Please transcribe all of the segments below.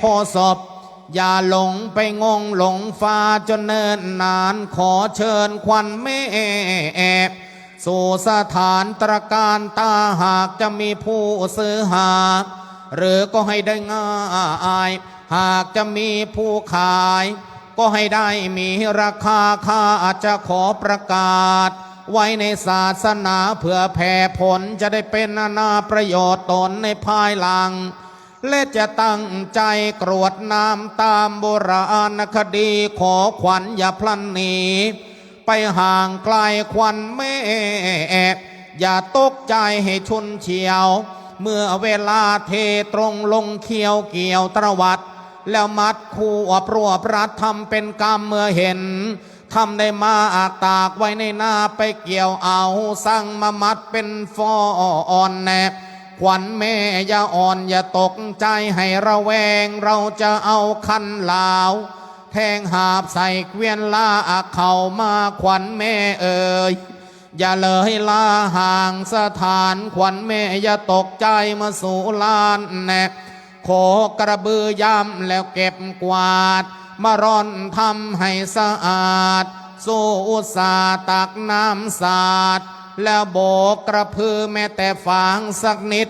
พอศพอย่าหลงไปงงหลงฟ้าจนเนินนานขอเชิญควันแม่สู่สถานตรการตาหากจะมีผู้ซื้อหา หรือก็ให้ได้ง่าย หากจะมีผู้ขาย ก็ให้ได้มีราคาค่าอาจจะขอประกาศ ไว้ในศาสนาเพื่อแผ่ผลจะได้เป็นนาประโยชน์ตนในภายหลัง และจะตั้งใจกรวดน้ำตามโบราณคดีขอขวัญอย่าพลันหนีไปห่างไกลควันแม่อย่าตกใจให้ชนเฉียว เมื่อเวลาเทตรงลงเคียวเกี่ยวตรวัด แล้วมัดคู่อปรวบรัดทำเป็นกรรมเมื่อเห็นทำได้มาอาตากไว้ในหน้าไปเกี่ยวเอาสั่งมามัดเป็นฟออ่อนแนบ ขวัญแม่อย่าอ่อนอย่าตกใจให้ระแวง เราจะเอาคันลาว แทงหาบใส่เกวียนลาเข่ามาขวัญแม่เอ่ยอย่าเลยลาห่างสถานขวัญแม่อย่าตกใจมาสู่ลานแนบโขกระบือย่ำแล้วเก็บกวาด มาร่อนทำให้สะอาด สู้อุตสาตักน้ำสาด แล้วโบกกระพือแม้แต่ฝางสักนิด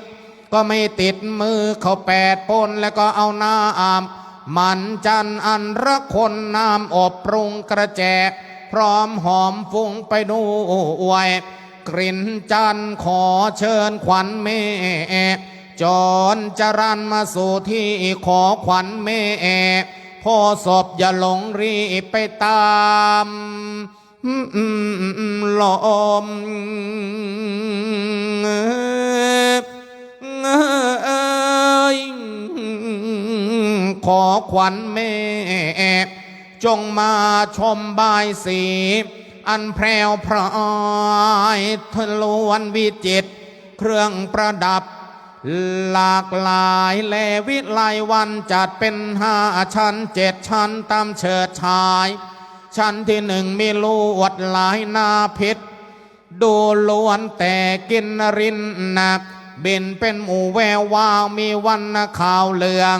ก็ไม่ติดมือเขาแปดปนแล้วก็เอาหน้าอาม มันจันอันรักคนน้ำอบปรุงกระแจ พร้อมหอมฟุ้งไปดูอวยกลิ่นจันขอเชิญขวัญแม่จอนจรันมาสู่ที่ขอขวัญแม่พ่อศพอย่าหลงรีไปตาม ลมเอ้ยขอขวัญแม่ จงมาชมบายสี อันแพรวพรายทะลวนวิจิต เครื่องประดับ หลากหลายแลวิไลวันจัดเป็นห้าชั้นเจ็ดชั้นตามเฉิดชาย ชั้นที่หนึ่งมีลวดลายนาพิษดูล้วนแต่กินรินหนัก บินเป็นหมู่แวววาวมีวันนะขาวเหลือง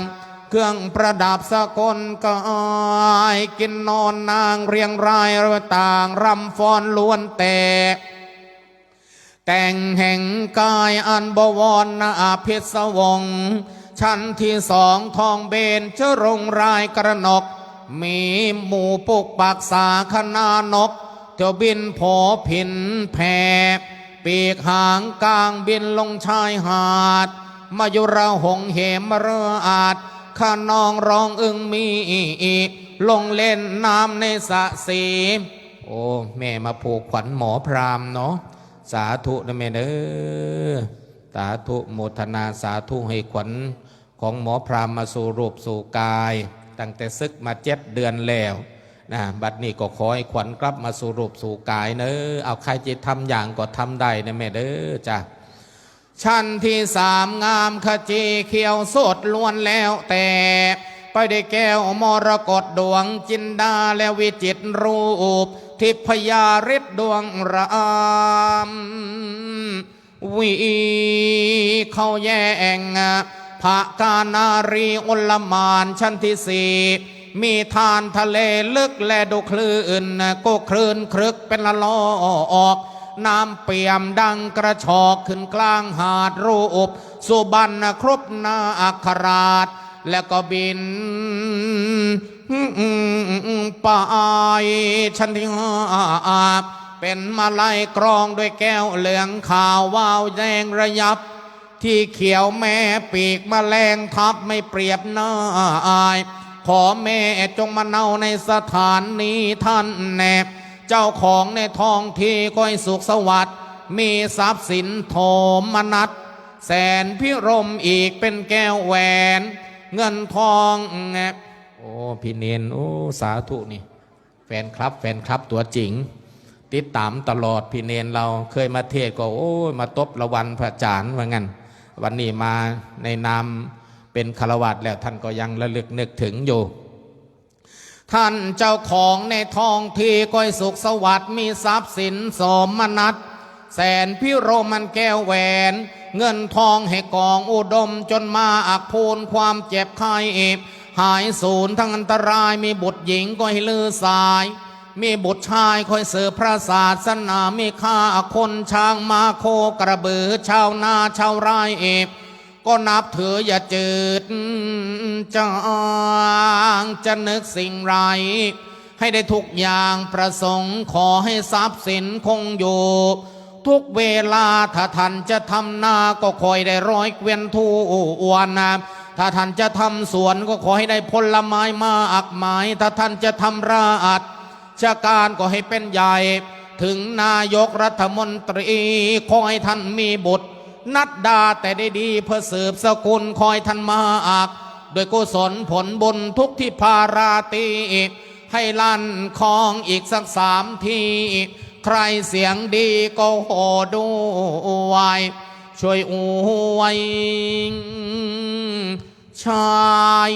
เครื่องประดับสกลกายกินนอนนางเรียงรายต่างรำฟ้อนล้วนแต่แต่งแห่งกายอันบวรนาพิศวง ชั้นที่สองทองเบนเจรงรายกระนก มีหมู่ปุกปักษาคณานก เที่ยวบินโผผินแผ่ปีกหางกลางบินลงชายหาด มายุระหงเหมเรืออาจข้านองร้องอึงมีลงเล่นน้ำในสะสีโอ้ แม่มาผูกขวัญหมอพรามเนาะสาธุนะแม่เด้อสาธุโมทนาสาธุให้ขวัญของหมอพรามมาสู่รูปสู่กาย ตั้งแต่ซึกมาเจ็ดเดือนแล้วนะบัดนี้ก็ขอให้ขวัญกลับมาสู่รูปสู่กายเนอะเอาใครจะทำอย่างก็ทำได้นะแม่เด้อจ้ะชั้นที่สามงามขจีเขียวสดล้วนแล้วแต่ไปได้แก้วมรกตดวงจินดาและวิจิตรูป ทิพยาฤทธิ์ดวงรามวีเขาแย่ง ภาคานารีอุลมานชั้นที่สี่มีทานทะเลลึกและดูคลื่นก็คลื่นครึกเป็นละลอออก น้ำเปี่ยมดังกระชอกขึ้นกลางหาดรูป สุบันครบนาอัคราช แล้วก็บินไปชันที่ห้าเป็นมาลายกรองด้วยแก้วเหลืองขาววาวแดงระยับ ที่เขียวแม่ปีกมแมลงทับไม่เปรียบหน้าอาย ขอแม่จงมาเนาในสถานนี้ท่านแนบ เจ้าของในท้องที่ก้อยสุขสวัสดิ์มีทรัพย์สินโถมนัดแสนพิรมอีกเป็นแก้วแหวน เงินทองแงบโอ้พี่เนนโอ้สาธุนี่ แฟนคลับ แฟนคลับตัวจริง ติดตามตลอดพี่เนนเราเคยมาเทศก็โอ้มาตบระวันพระจานว่างั้น วันนี้มาในนามเป็นคารวะแล้วท่านก็ยังระลึกนึกถึงอยู่ท่านเจ้าของในท้องที่ก้อยสุขสวัสดิ์มีทรัพย์สินสมนัตแสนพิโรมันแก้วแหวน เงินทองให้กองอุดมจนมาอักพูนความเจ็บไข้เอฟหายสูญทั้งอันตรายมีบุตรหญิงก็ให้ลือสาย มีบุตรชายคอยเสือพระศาสนา มีข้าคนช้างมาโคกระบือชาวนาชาวไร่เอกก็นับถืออย่าจืดจางจะนึกสิ่งไร ให้ได้ทุกอย่างประสงค์ขอให้ทรัพย์สินคงอยู่ ทุกเวลาถ้าท่านจะทำนาก็คอยได้ร้อยเกวียนทูอวนนะถ้าท่านจะทำสวนก็ขอให้ได้ผลไม้มากมาย ถ้าท่านจะทำราช ชการก็ให้เป็นใหญ่ ถึงนายกรัฐมนตรีขอให้ท่านมีบุตร นัดดาแต่ได้ดีเพื่อสืบสกุลคอยท่านมาอักโดวยกุศลผลบุญทุกที่พาราตีให้ลั่นคองอีกสักสามที ใครเสียงดีก็โหด้วยช่วยอวยชาย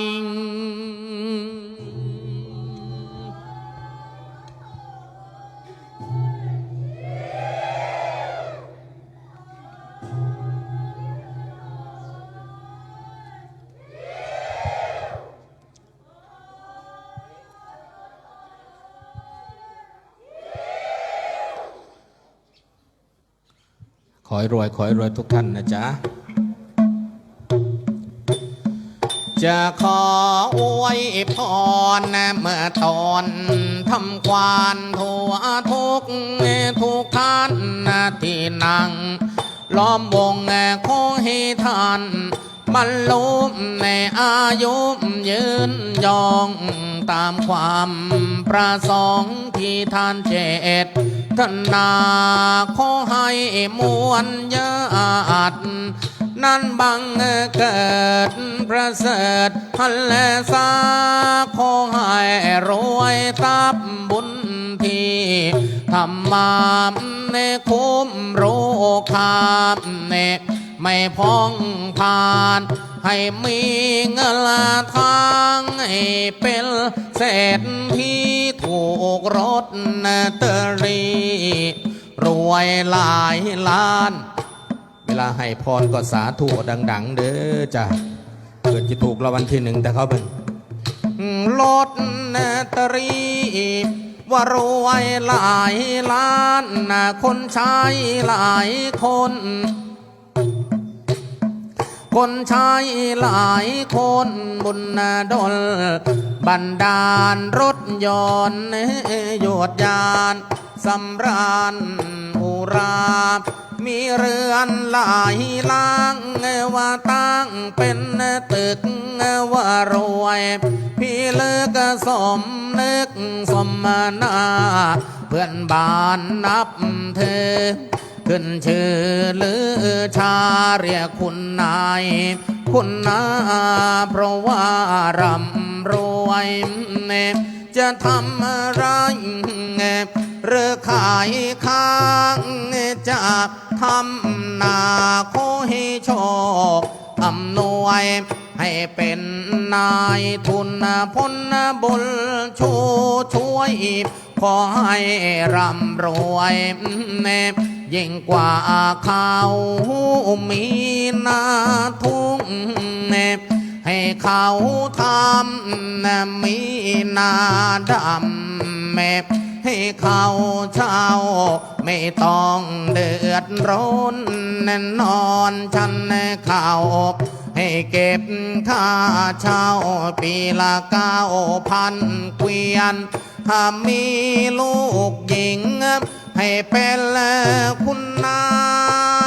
ให้รวยขอให้รวยทุกท่านนะจ๊ะ จะขออวยพรนะเมื่อตอนทำควานทั่วทุกทุกท่านนะที่นั่งล้อมวงขอให้ท่านมันลุมในอายุยืนยองตามความประสงค์ที่ท่านเจต นาขอให้มวลญาตินั้นบังเกิดประเสริฐฮันและสาขอให้รวยทรัพย์บุญที่ทำมาในคุ้มโรคามเน ไม่พ้องผ่าน ให้มีเงินทางให้เป็นเศรษฐีถูกรถเตอรีรวยหลายล้าน เวลาให้พรก็สาธุดัง ๆ เด้อจ้ะเกิดจะถูกรางวัลที่หนึ่งแต่เขาเป็นรถตรีว่ารวยหลายล้านคนใช้หลายคน คนใช้หลายคนบุญนดล บันดาลรถยนต์โยดยานสำราญอุรา มีเรือนหลายล่างว่าตั้งเป็นตึกว่ารวย พี่เลิกสมนึกสมนา เพื่อนบ้านนับเธอ ขึ้นชื่อหรือชาเรียกคุณนาย คุณนาเพราะว่ารำรวยเนจะทำอะไรหรือขายข้างจะทำนาโคให้โชคอำนวยให้เป็นนายทุนพลบุญชูช่วย ขอให้ร่ำรวยเนบ ยิ่งกว่าเขามีนาทุ่งเนบให้เขาทำมีนาดำแมบให้เขาเช่าไม่ต้องเดือดร้อนแน่นอนฉันเขาให้เก็บค่าเช่าปีละเก้าพันเกวียน ถ้ามีลูกหญิง ให้เป็นคุณนา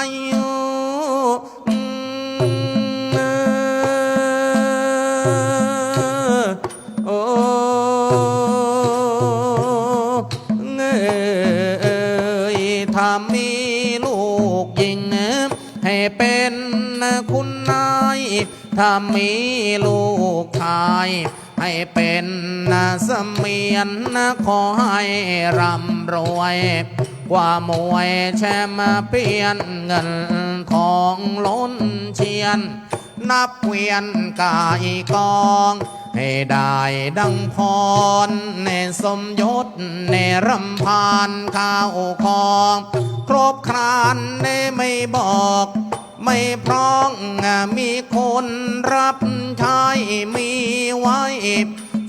ยโอ้เงยถ้ามีลูกหญิงให้เป็นคุณนายถ้ามีลูกชาย ให้เป็นเสมียนขอให้ร่ำรวยกว่ามวยแชมเปียนเงินทองล้นเชียน นับเวียนกายกอง ให้ได้ดังพรในสมยศในรำพานข้าวของ ครบครานในไม่บอก ไม่พร้องมีคนรับใช้มีไว้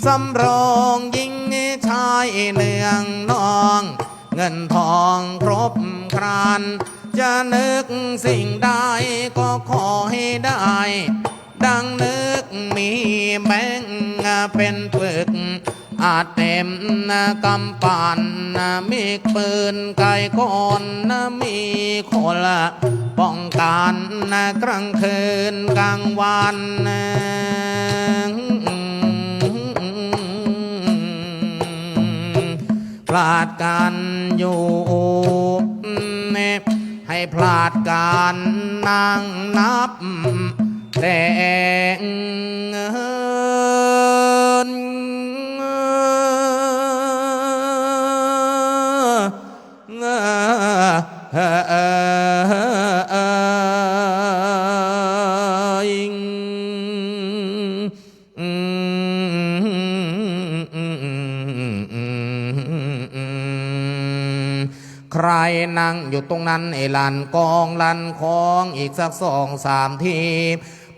สำรองยิงชายเนืองนอง เงินทองครบครัน จะนึกสิ่งใดก็ขอให้ได้ ดังนึกมีแบงเป็นปึก อาจเต็มกำปั่นมีปืนไกลคนมีคนละป้องกันกลางคืนกลางวันพลาดกันอยู่ให้พลาดการนั่งนับแต่เงิน ใครนั่งอยู่ตรงนั้นไอ้ลันกองลันคองอีกสักสองสามที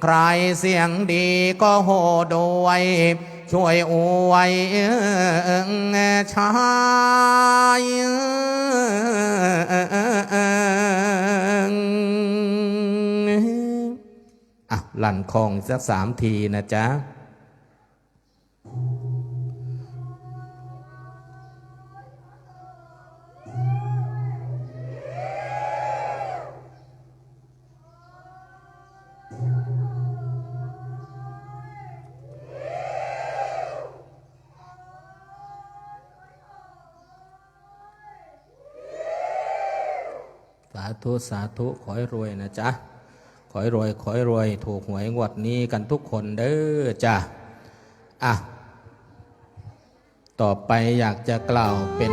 ใครเสียงดีก็โหด้วย ช่วยอวยชาย อะลั่นคองสักสามทีนะจ๊ะสาธุ สาธุ ขอให้รวยนะจ๊ะ ขอให้รวยขอให้รวย ถูกหวยงวดนี้กันทุกคนเด้อจ้ะอะ ต่อไปอยากจะกล่าวเป็น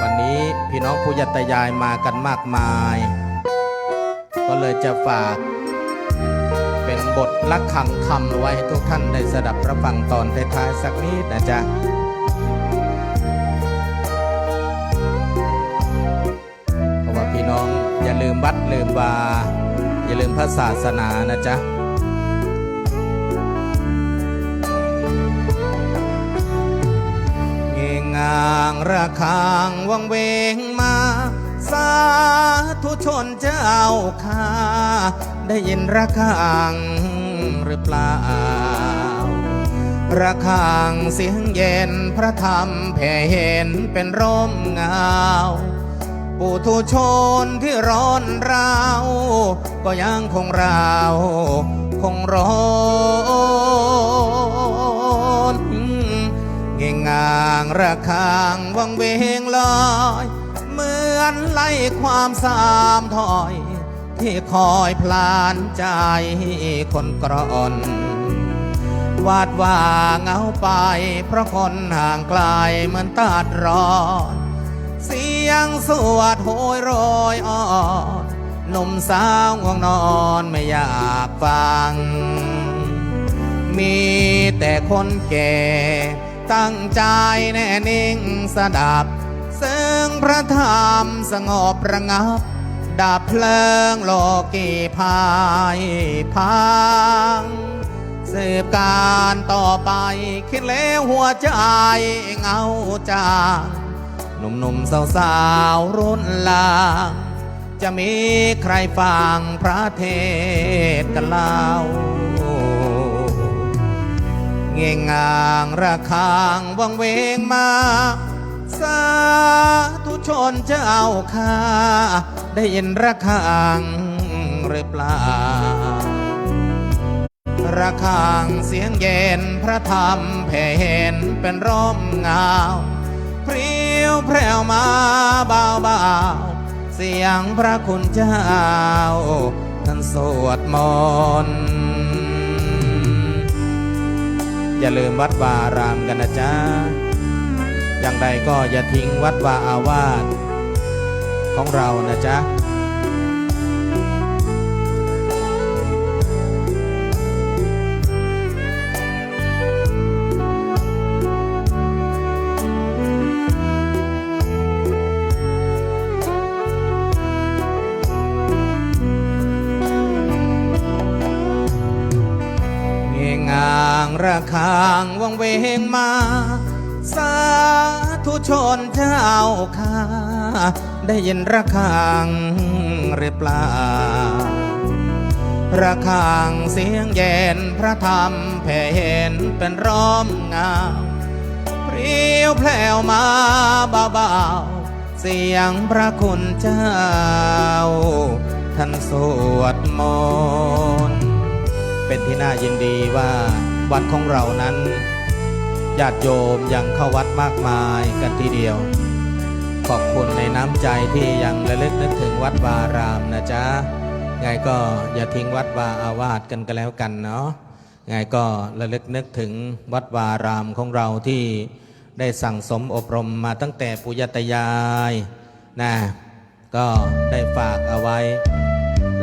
วันนี้พี่น้องผู้ยัตยายมากันมากมาย ก็เลยจะฝาก เป็นบทลักขังคำไว้ให้ทุกท่านได้สดับรับฟังตอนท้ายๆสักนิดนะจ๊ะ วัดลืมวา อย่าลืมพระศาสนานะจ๊ะเงงางระคางวังเวงมา สาธุชนเจ้าค่าได้ยินระคางหรือเปล่า ระฆังเสียงเย็นพระธรรมแผ่เห็นเป็นร่มเงา ปุถุชนที่ร้อนราว ก็ยังคงราว คงร้อนเง่งงางระคางวังเวงลอยเหมือนไล่ความสามถอย ที่คอยพลานใจคนกรอนวาดว่าเหงาไป เพราะคนห่างไกลเหมือนตัดร้อน เสียงสวดโหยโรยอ่อนหนุ่มสาวง่วงนอนไม่อยากฟัง มีแต่คนแก่ตั้งใจแน่นิ่งสดับ ซึ่งพระธรรมสงบระงับ ดับเพลิงโลกีพายพังสืบการต่อไปคิดแล้วหัวใจเงาจาง หนุ่มๆสาวรุ่นลาง จะมีใครฟังพระเทศกันเล่าเง่งงางระคางวังเวงมา สาธุชนจะเจ้าค่า ได้ยินระคางหรือเปล่า ระฆังเสียงเย็นพระธรรมแผ่เห็นเป็นร่มเงาพริ้ วแพรวมาเบาเบาเสียงพระคุณเจ้าท่านสวดมนต์อย่าลืมวัดวาอารามกันนะจ๊ะอย่างใดก็อย่าทิ้งวัดวาอาวาสของเรานะจ๊ะ ระฆังวังเวงมา สาธุชนเจ้าค่าได้ยินระฆังหรือเปล่า ระฆังเสียงเย็นพระธรรมแผ่เห็นเป็นร้อมเงามเพรียวแผ่วมาเบาๆ เสียงพระคุณเจ้า ท่านสวดมนต์เป็นที่น่ายินดีว่า วัดของเรานั้นญาติโยมยังเข้าวัดมากมายกันทีเดียว ขอบคุณในน้ำใจที่ยังระลึกนึกถึงวัดวารามนะจ๊ะไงก็อย่าทิ้งวัดวาอาวาสกันก็แล้วกันเนาะไงก็ระลึกนึกถึงวัดวารามของเราที่ได้สั่งสมอบรมมาตั้งแต่ปุยตายายนะก็ได้ฝากเอาไว้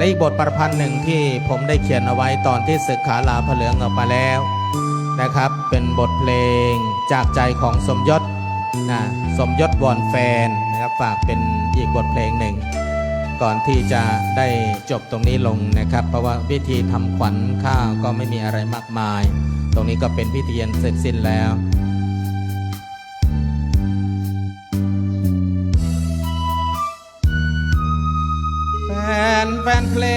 และอีกบทประพันธ์หนึ่งที่ผมได้เขียนเอาไว้ตอนที่ศึกขาลาพระเหลืองออกมาแล้วนะครับ เป็นบทเพลงจากใจของสมยศนะสมยศวอนแฟนนะครับฝากเป็นอีกบทเพลงหนึ่ง ก่อนที่จะได้จบตรงนี้ลงนะครับ เพราะว่าพิธีทำขวัญข้าวก็ไม่มีอะไรมากมาย ตรงนี้ก็เป็นพิธียันเสร็จสิ้นแล้ว นแฟนเพล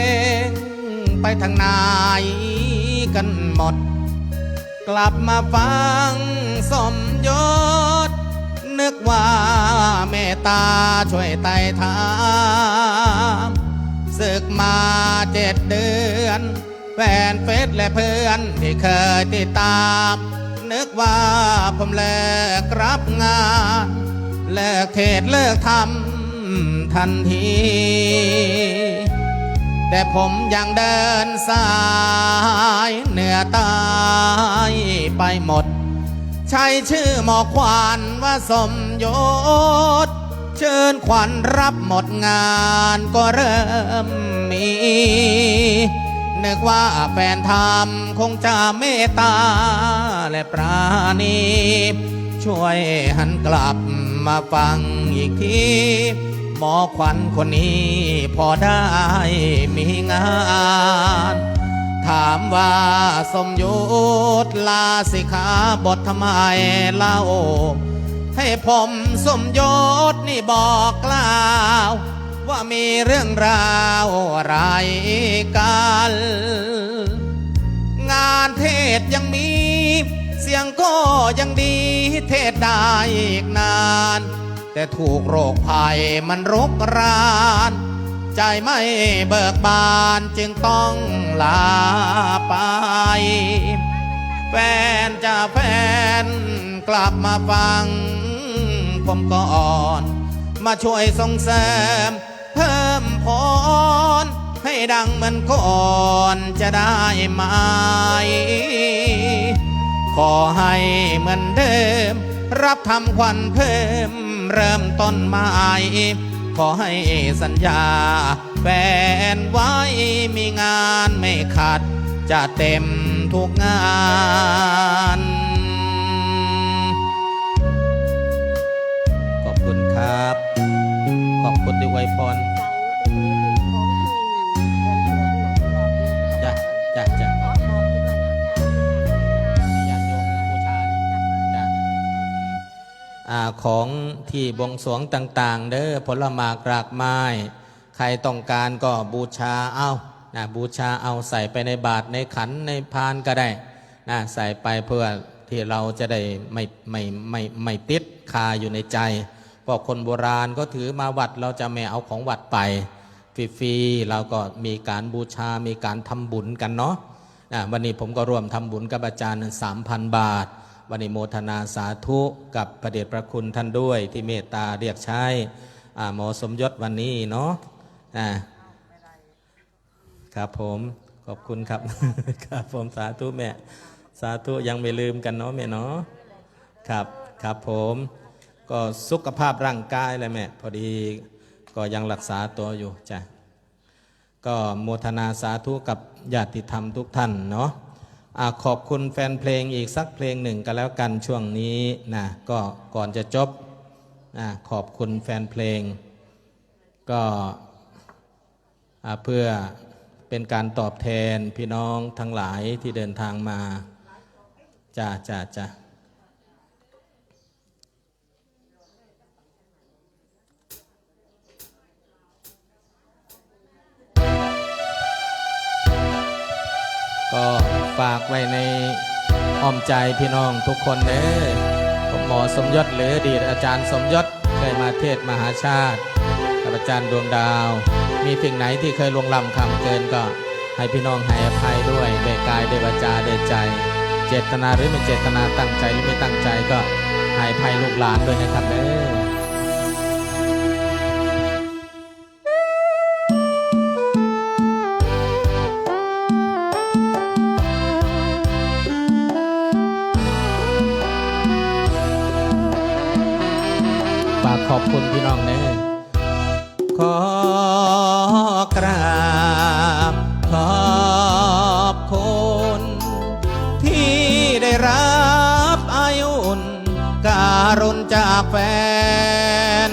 งไปทางไหนกันหมด กลับมาฟังสมยศ นึกว่าเมตตาช่วยไต่ถามศึกมาเจ็ดเดือน แฟนเฟซและเพื่อนที่เคยติดตาม นึกว่าผมเลิกรับงาน เลิกเทศเลิกทำทันที แต่ผมยังเดินสายเหนือใตายไปหมด ใช้ชื่อหมอควันว่าสมยศ เชิญขวัญรับหมดงานก็เริ่มมี นึกว่าแฟนทำคงจะเมตตา และปราณีช่วยหันกลับมาฟังอีกที หมอขวัญคนนี้พอได้มีงาน ถามว่าสมยุทธลาสิขาบททำไมเล่า ให้ผมสมยศนี่บอกกล่าว ว่ามีเรื่องราวอะไรกันงานเทศยังมี เสียงก็ยังดีเทศได้อีกนาน แต่ถูกโรคภัยมันรกราน ใจไม่เบิกบานจึงต้องลาไป แฟนจะแฟนกลับมาฟัง ผมก่อน มาช่วยส่งเสริมเพิ่มพรให้ดังเหมือนก่อนจะได้ไหมขอให้เหมือนเดิม รับทำควันเพิ่มเริ่มต้นใหม่ขอให้สัญญา แฟนไว้มีงานไม่ขาด จะเต็มทุกงานขอบคุณครับ ขอบคุณที่ไวยพร ของที่บวงสวงต่างๆ เด้อผลหมากรากไม้ ใครต้องการก็บูชาเอานะบูชาเอาใส่ไปในบาตรในขันในพานก็ได้นะใส่ไปเพื่อที่เราจะได้ไม่ไม่ไม่ไม่ติดคาอยู่ในใจพราะคนโบราณก็ถือมาวัดเราจะไม่เอาของวัดไปฟรีๆเราก็มีการบูชา มีการทำบุญกันเนาะอะวันนี้ผมก็ร่วมทำบุญกับอาจารย์สามพันบาท วันนี้โมทนาสาธุกับพระเดชพระคุณท่านด้วยที่เมตตาเรียกใช้หมอสมยศวันนี้เนาะอ่าครับผมขอบคุณครับครับผมสาธุแม่ สาธุยังไม่ลืมกันเนาะแม่เนาะครับครับผมก็สุขภาพร่างกายเลยแม่พอดีก็ยังรักษาตัวอยู่จ้ะก็โมทนาสาธุกับญาติธรรมทุกท่านเนาะ อขอบคุณแฟนเพลงอีกสักเพลงหนึ่งกันแล้วกันช่วงนี้นะก็ก่อนจะจบนะขอบคุณแฟนเพลง ก็เพื่อเป็นการตอบแทนพี่น้องทั้งหลายที่เดินทางมาจ้าจ้าจ้าก็ ฝากไว้ในอ้อมใจพี่น้องทุกคนเด้อผมหมอสมยศหรืออดีตอาจารย์สมยศเคยมาเทศมหาชาติกับอาจารย์ดวงดาว มีสิ่งไหนที่เคยลวงล้ำคำเกินก็ให้พี่น้องให้อภัยด้วยด้วยกายด้วยวาจาด้วยใจ เจตนาหรือไม่เจตนาตั้งใจหรือไม่ตั้งใจก็ให้อภัยลูกหลานด้วยนะครับเด้อ คุณพี่น้องเน้ขอกราบขอบคุณที่ได้รับอายุนการุณจากแฟน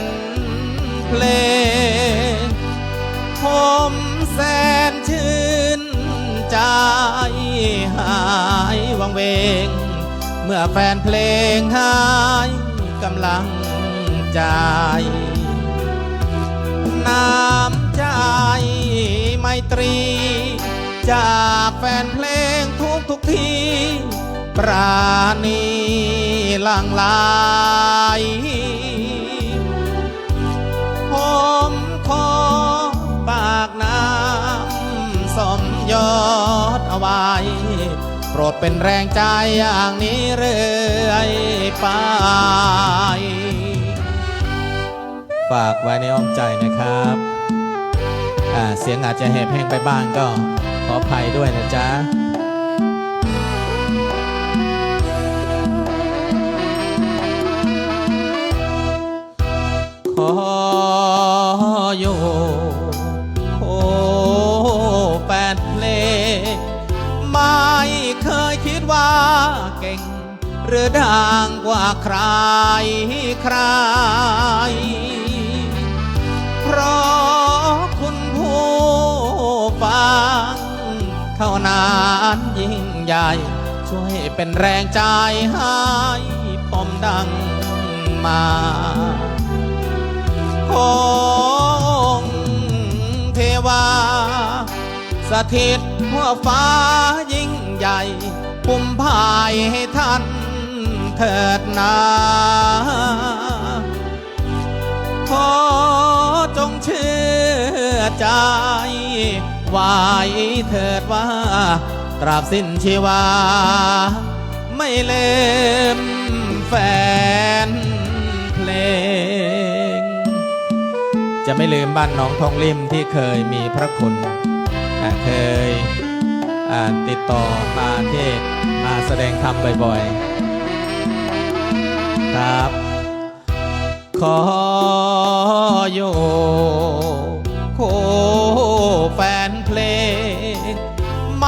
เพลงผมแสนชื่นใจหายวังเวง เมื่อแฟนเพลงหายกำลัง ใจ น้ำใจไมตรี จากแฟนเพลงทุกทุกที ปราณีหลังไหลผมขอปากน้ำสมยศเอาไว้โปรดเป็นแรงใจอย่างนี้เรื่อยไป ฝากไว้ในอ้อมใจนะครับเสียงอาจจะแหบแห้งไปบ้างก็ขออภัยด้วยนะจ๊ะขออยู่โคแฟนเพลงไม่เคยคิดว่าเก่ง หรือดังกว่าใครใคร ใหญ่ช่วยเป็นแรงใจให้ผมดังมาองเทวา สถิตทั่วฟ้ายิ่งใหญ่ปุ่มพายให้ท่านเถิดนาขอจงเชื่อใจไว้เถิดว่า ตราบสิ้นชีวา ไม่ลืมแฟนเพลง จะไม่ลืมบ้านน้องทองริมที่เคยมีพระคุณอ่เคยอ่าติดต่อมาเทศน์มาแสดงธรรมบ่อยๆ ครับ ขออยู่โคแฟนเพลง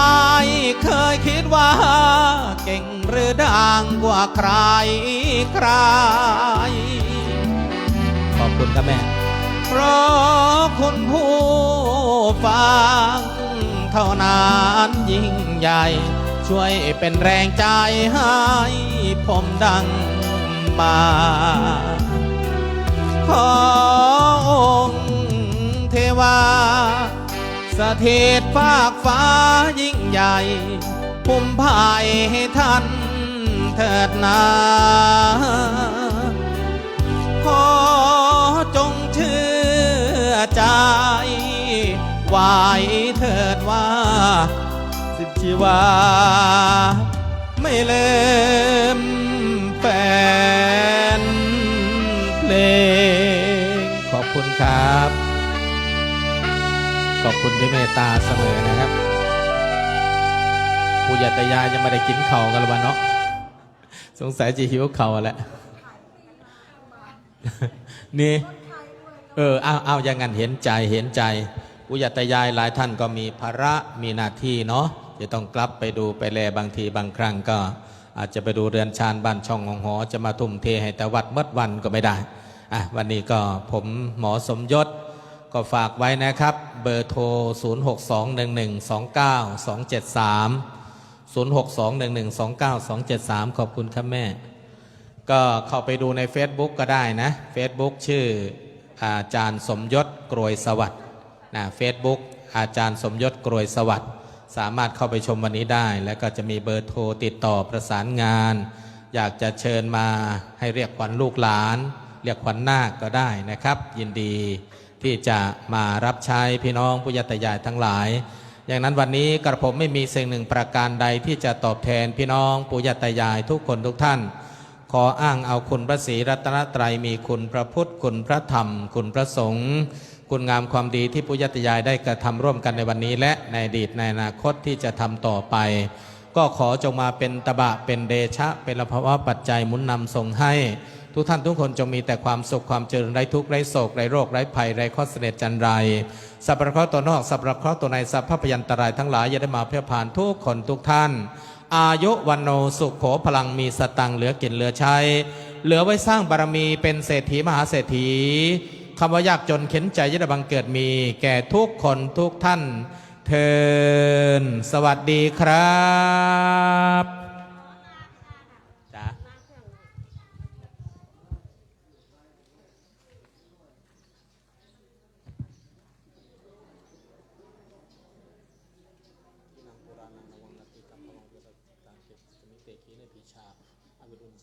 ไม่เคยคิดว่า เก่งหรือดังกว่าใครใคร ขอบคุณครับแม่ เพราะคุณผู้ฟังเท่านั้นยิ่งใหญ่ ช่วยเป็นแรงใจให้ผมดังมา ขอองค์เทวา สถิตภาคฟ้ายิ่งใหญ่พุ่มพายให้ท่านเถิดนาขอจงเชื่อใจไหวเถิดว่า สิบชีวา ไม่เลืมแฟนเพลง ขอบคุณครับ ขอบคุณที่เมตตาเสมอนะครับผู้ใหญ่ตายายยังไม่ได้กินเข่ากันหรือเปล่าเนาะสงสัยจะหิวเข่าแหละนี่เออเอาเอาอย่างนั้นเห็นใจเห็นใจปุยาตายายหลายท่านก็มีภาระมีหน้าที่เนาะจะต้องกลับไปดูไปแลบางทีบางครั้งก็ อาจจะไปดูเรือนชานบ้านช่องของหอ จะมาทุ่มเทให้แต่วัดเมื่อวันก็ไม่ได้อะวันนี้ก็ผมหมอสมยศ ก็ฝากไว้นะครับ เบอร์โทร 0621129273 0621129273 ขอบคุณครับแม่ ก็เข้าไปดูใน Facebook ก็ได้นะ Facebook ชื่ออาจารย์สมยศกรวยสวัสด์นะเฟซบุ๊กอาจารย์สมยศกรวยสวัสด์สามารถเข้าไปชมวันนี้ได้ แล้วก็จะมีเบอร์โทรติดต่อประสานงาน อยากจะเชิญมาให้เรียกขวัญลูกหลาน เรียกขวัญนาคก็ได้นะครับ ยินดี ที่จะมารับใช้พี่น้องผู้ยตยายทั้งหลาย อย่างนั้นวันนี้กระผมไม่มีสิ่งหนึ่งประการใดที่จะตอบแทนพี่น้องปุยตยายทุกคนทุกท่าน ขออ้างเอาคุณพระศรีรัตนตรัยมีคุณพระพุทธคุณพระธรรม คุณพระสงฆ์คุณงามความดีที่ปุยตยายได้กระทำร่วมกันในวันนี้ และในอดีตในอนาคตที่จะทำต่อไป ก็ขอจงมาเป็นตบะเป็นเดชะ เป็นละภาวะปัจจัยมุนนำส่งให้ ทุกท่านทุกคนจงมีแต่ความสุขความเจริญไร้ทุกข์ไร้โศกไร้โรคไร้ภัยไร้ข้อเสดจันไรสัพพะเคราะห์ตัวนอกสัพพะเคราะห์ตัวในสัพพะพยันตรายทั้งหลายอย่าได้มาเพื่อผ่านทุกคนทุกท่าน อายุวันโนสุขโขพลังมีสตังค์เหลือกินเหลือใช้เหลือไว้สร้างบารมีเป็นเศรษฐีมหาเศรษฐีคำว่ายากจนเข็นใจยะได้บังเกิดมี แก่ทุกคนทุกท่านเทินสวัสดีครับ อ่